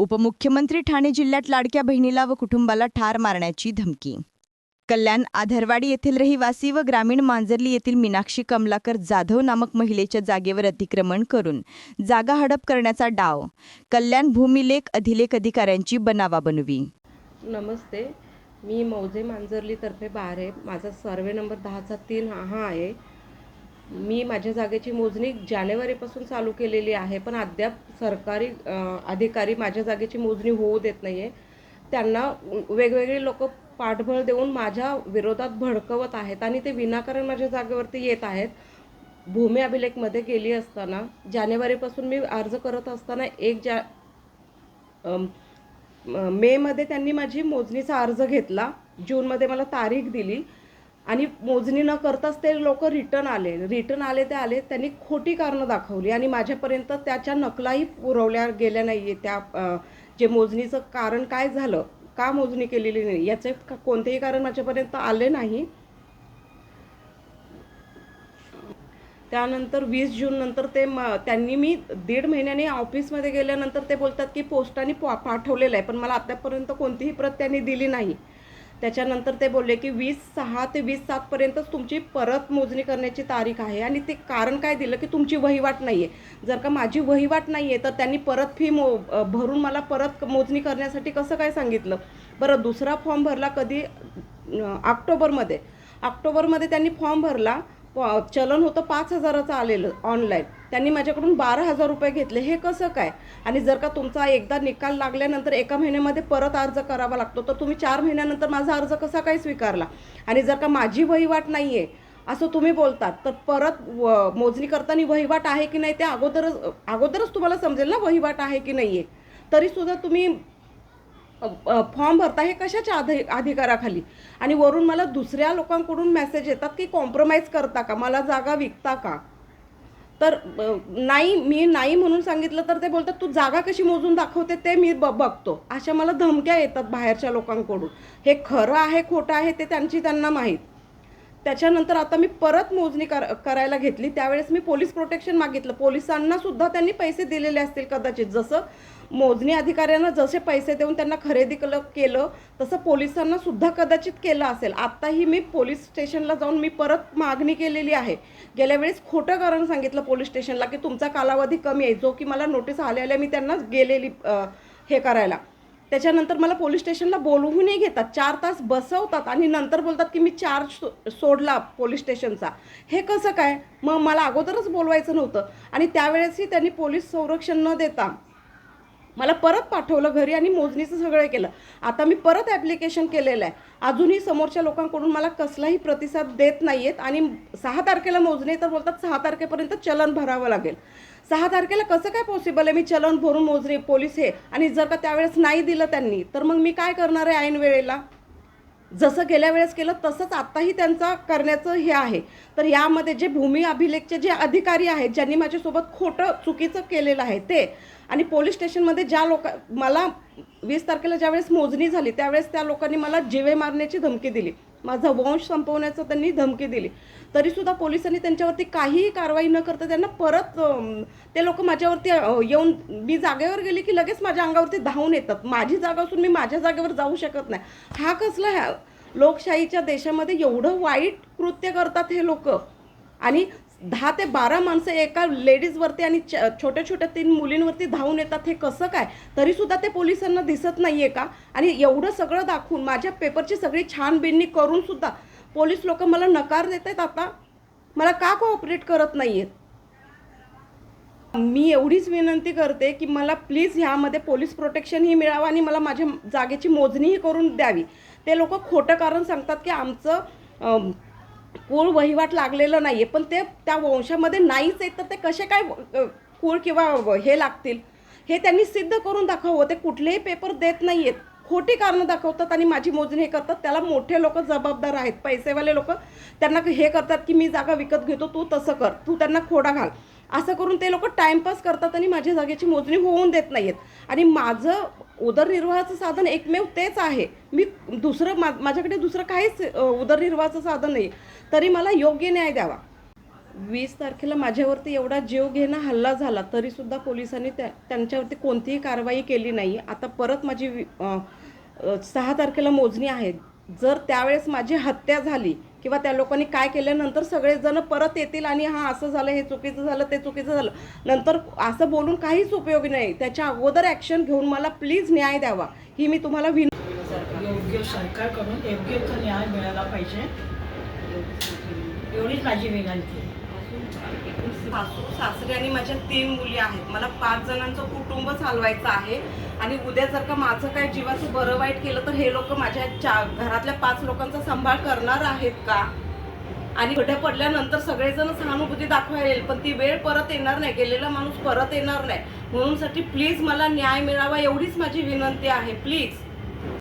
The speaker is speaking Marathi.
उपमुख्यमंत्री ठाणे जिल्ह्यात लाडक्या बहिणीला व कुटुंबाला ठार मारण्याची धमकी. कल्याण आधरवाडी येथील रहिवासी व ग्रामीण मांजरली येथील मीनाक्षी कमलाकर जाधव नामक महिलेच्या जागेवर अतिक्रमण करून जागा हडप करण्याचा डाव. कल्याण भूमिलेख अधिलेख अधिकाऱ्यांची बनावाबनवी नमस्ते. मी मौजे मांजर्लीतर्फे बारे माझा सर्वे नंबर दहाचा तीन हा आहे. मी माझ्या जागेची मोजणी जानेवारीपासून चालू केलेली आहे पण अद्याप सरकारी अधिकारी माझ्या जागेची मोजणी होऊ देत नाही आहे त्यांना वेगवेगळे लोक पाठबळ देऊन माझ्या विरोधात भडकवत आहेत आणि ते विनाकारण माझ्या जागेवरती येत आहेत. भूमी अभिलेखमध्ये गेली असताना जानेवारीपासून मी अर्ज करत असताना एक जा मेमध्ये त्यांनी माझी मोजणीचा अर्ज घेतला. जूनमध्ये मला तारीख दिली. आणि मोजणी न करताच ते लोक रिटर्न आले. रिटर्न आले ते आले त्यांनी खोटी कारणं दाखवली आणि माझ्यापर्यंत त्याच्या नकलाही पुरवल्या गेल्या नाही आहे त्या जे मोजणीचं कारण काय झालं का मोजणी केलेली नाही याचे का- कोणतेही कारण माझ्यापर्यंत आले नाही. त्यानंतर वीस जून नंतर ते म त्यांनी मी दीड महिन्याने ऑफिसमध्ये गेल्यानंतर ते बोलतात की पोस्टाने पा पाठवलेलं आहे पण मला आतापर्यंत कोणतीही प्रत त्यांनी दिली नाही. त्याच्यानंतर ते बोलले की वीस सहा ते वीस सातपर्यंतच तुमची परत मोजणी करण्याची तारीख आहे. आणि ते कारण काय दिलं? की तुमची वहिवाट नाही आहे जर का माझी वहिवाट नाही आहे तर त्यांनी परत फी मो भरून मला परत मोजणी करण्यासाठी कसं काय सांगितलं? बरं दुसरा फॉर्म भरला कधी? ऑक्टोबरमध्ये. ऑक्टोबरमध्ये त्यांनी फॉर्म भरला. चलन होतं पाच हजाराचं आलेलं ऑनलाईन त्यांनी माझ्याकडून बारा हजार रुपये घेतले. हे कसं काय? आणि जर का तुमचा एकदा निकाल लागल्यानंतर एका महिन्यामध्ये परत अर्ज करावा लागतो तर तुम्ही चार महिन्यानंतर माझा अर्ज कसा काय स्वीकारला? आणि जर का माझी वहिवाट नाही आहे असं तुम्ही बोलतात तर परत व मोजणी करताना वहिवाट आहे की नाही ते अगोदरच अगोदरच तुम्हाला समजेल ना वहिवाट आहे की नाही आहे तरीसुद्धा तुम्ही फॉर्म भरता हे कशाच्या अधि अधिकाराखाली? आणि वरून मला दुसऱ्या लोकांकडून मेसेज येतात की कॉम्प्रोमाइज करता का? मला जागा विकता का? तर नाही मी नाही म्हणून सांगितलं तर ते बोलतात तू जागा कशी मोजून दाखवते ते मी ब बघतो. अशा मला धमक्या येतात बाहेरच्या लोकांकडून. हे खरं आहे खोटं आहे ते त्यांची त्यांना माहीत. त्याच्यानंतर आता मी परत मोजणी कर करायला घेतली. त्यावेळेस मी पोलीस प्रोटेक्शन मागितलं. पोलिसांना सुद्धा त्यांनी पैसे दिलेले असतील कदाचित. जसं मोजणी अधिकाऱ्यांना जसे पैसे देऊन त्यांना खरेदी केलं केलं तसं पोलिसांना सुद्धा कदाचित केलं असेल. आत्ताही मी पोलीस स्टेशनला जाऊन मी परत मागणी केलेली आहे. गेल्या वेळेस खोटं कारण सांगितलं पोलीस स्टेशनला की तुमचा कालावधी कमी आहे. जो की मला नोटीस आल्या आल्या मी त्यांना गेलेली हे करायला. त्याच्यानंतर मला पोलीस स्टेशनला बोलवूनही घेतात. चार तास बसवतात आणि नंतर बोलतात की मी चार्ज सो- सोडला पोलीस स्टेशनचा. हे कसं काय? मग मला अगोदरच बोलवायचं नव्हतं. आणि त्यावेळेसही त्यांनी पोलीस संरक्षण न देता मला परत पाठवलं घरी आणि मोजणीचं सगळं केलं. आता मी परत ॲप्लिकेशन केलेलं आहे. अजूनही समोरच्या लोकांकडून मला कसलाही प्रतिसाद देत नाही आहेत आणि सहा तारखेला मोजणी तर बोलतात सहा तारखेपर्यंत चलन भरावं लागेल. सहा तारखेला कसं काय पॉसिबल आहे? मी चलन भरून मोजरे पोलीस हे. आणि जर का त्यावेळेस नाही दिलं त्यांनी तर मग मी काय करणार आहे ऐन वेळेला? जसं गेल्या वेळेस केलं तसंच आत्ताही त्यांचा करण्याचं हे आहे. तर यामध्ये जे भूमी अभिलेखचे जे अधिकारी आहेत ज्यांनी माझ्यासोबत खोटं चुकीचं केलेलं आहे ते आणि पोलीस स्टेशनमध्ये ज्या लोक मला वीस तारखेला ज्यावेळेस मोजणी झाली त्यावेळेस त्या लोकांनी मला जिवे मारण्याची धमकी दिली. माझा वंश संपवण्याचं त्यांनी धमकी दिली. तरीसुद्धा पोलिसांनी त्यांच्यावरती काहीही कारवाई न करता त्यांना परत ते लोक माझ्यावरती येऊन मी जागेवर गेली की लगेच माझ्या अंगावरती धावून येतात. माझी जागा असून मी माझ्या जागेवर जाऊ शकत नाही. हा कसला ह्या लोकशाहीच्या देशामध्ये एवढं वाईट कृत्य करतात हे लोक. आणि दहा ते बारा माणसं एका लेडीजवरती आणि च- छोट्या छोट्या तीन मुलींवरती धावून येतात हे कसं काय? तरीसुद्धा ते पोलिसांना दिसत नाही आहे का? आणि एवढं सगळं दाखवून माझ्या पेपरची सगळी छानबिननी करून करूनसुद्धा पोलीस लोक मला नकार देत आहेत आता. मला का कोऑपरेट करत नाही आहेत मी एवढीच विनंती करते की मला प्लीज ह्यामध्ये पोलीस प्रोटेक्शनही मिळावं आणि मला माझ्या जागेची मोजणीही करून द्यावी. ते लोक खोटं कारण सांगतात की आमचं कुळ वहिवाट लागलेलं नाही आहे पण ते त्या वंशामध्ये नाहीच आहे तर ते कसे काय कुळ किंवा हे लागतील? हे त्यांनी सिद्ध करून दाखवावं ते कुठलेही पेपर देत नाही आहेत खोटी कारणं दाखवतात आणि माझी मोजणी हे करतात. त्याला मोठे लोक जबाबदार आहेत. पैसेवाले लोक त्यांना हे करतात की मी जागा विकत घेतो तू तसं कर तू त्यांना खोडा घाल. असं करून ते लोक टाइमपास करतात आणि माझ्या जागेची मोजणी होऊन देत नाही आहेत आणि माझं उदरनिर्वाहाचं साधन एकमेव तेच आहे. मी दुसरं मा माझ्याकडे दुसरं काहीच उदरनिर्वाहाचं साधन नाही. तरी मला योग्य न्याय द्यावा. वीस तारखेला माझ्यावरती एवढा जीव घेणं हल्ला झाला तरीसुद्धा पोलिसांनी त्या त्यांच्यावरती कोणतीही कारवाई केली नाही. आता परत माझी वि- सहा तारखेला मोजणी आहे. जर त्यावेळेस माझी हत्या झाली किंवा त्या लोकांनी काय केल्यानंतर सगळेजण परत येतील आणि हां असं झालं हे चुकीचं झालं ते चुकीचं झालं. नंतर असं बोलून काहीच उपयोगी नाही. त्याच्या अगोदर ॲक्शन घेऊन मला प्लीज न्याय द्यावा. ही मी तुम्हाला विनंती योग्य सरकारकडून योग्य तो न्याय मिळाला पाहिजे. एवढीच माझी विनंती आहे. सासू सासरे आणि माझ्या तीन मुली आहेत. मला पाच जणांचं कुटुंब चालवायचं आहे. आणि उद्या जर का माझं काय जीवाचं बरं वाईट केलं तर हे लोक माझ्या चा घरातल्या पाच लोकांचा सांभाळ करणार आहेत का? आणि खड्या पडल्यानंतर सगळेजण सहानुभूती दाखवायला येईल पण ती वेळ परत येणार नाही. गेलेला माणूस परत येणार नाही. म्हणूनसाठी प्लीज मला न्याय मिळावा एवढीच माझी विनंती आहे. प्लीज